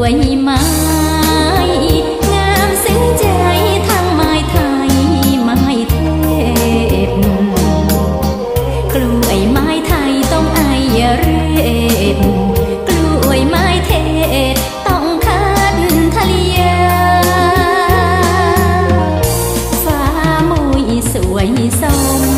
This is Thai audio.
วยไม้งามซึ้นใจทางไม้ไทยไม้เทพกล้วยไม้ไทยต้องไอเรศกล้วยไม้เทศต้องคัดทะเลียฟ้ามุยสวยสม